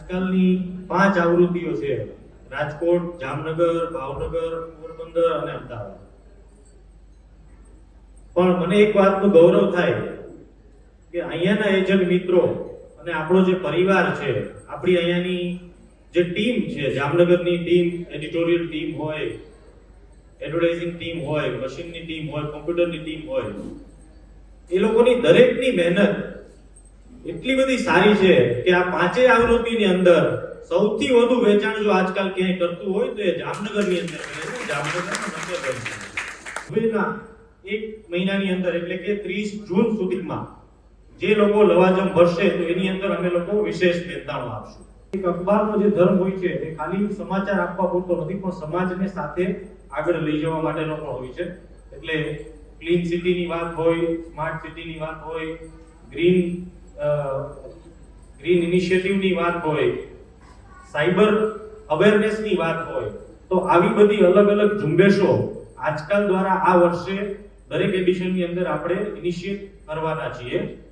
આજકાલની પાંચ આવૃત્તિઓ છે. રાજકોટ, જામનગર, ભાવનગર, પોરબંદર અને અમદાવાદ. પણ મને એક વાતનું ગૌરવ થાય કે અહીંયાના એજન્ટ મિત્રો અને આપણો જે પરિવાર છે, આપણી અહીંયાની જે ટીમ છે, જામનગરની ટીમ, એડિટોરિયલ ટીમ હોય, એડવર્ટાઇઝિંગ ટીમ હોય, મશીનની ટીમ હોય, કોમ્પ્યુટરની ટીમ હોય, એ લોકોની દરેકની મહેનત એટલી બધી સારી છે કે આ પાંચેય આવૃત્તિની અંદર સૌથી વધુ વેચાણ જો આજકાલ ક્યાંય કરતું હોય તો એ જામનગરની અંદર છે. જામનગરના નંબર હવેના એક મહિનાની અંદર એટલે કે 30 જૂન સુધીમાં જે લોકો લવાજમ ભરશે તો એની અંદર અમે લોકો વિશેષ મહેનતાણું આપશું એક અખબારનો જે ધર્મ હોય છે એ ખાલી સમાચાર આપવા પૂરતો નથી, પણ સમાજને સાથે આગળ લઈ જવા માટેનો પણ હોય છે. એટલે ક્લીન સિટીની વાત હોય સ્માર્ટ સિટીની વાત હોય ગ્રીન ગ્રીન ઇનિશિયેટિવની વાત હોય સાયબર અવેરનેસની વાત હોય, તો આવી બધી અલગ અલગ ઝુંબેશો આજકાલ દ્વારા આ વર્ષે દરેક એડિશનની અંદર આપણે ઇનિશિયેટ કરવાના છીએ.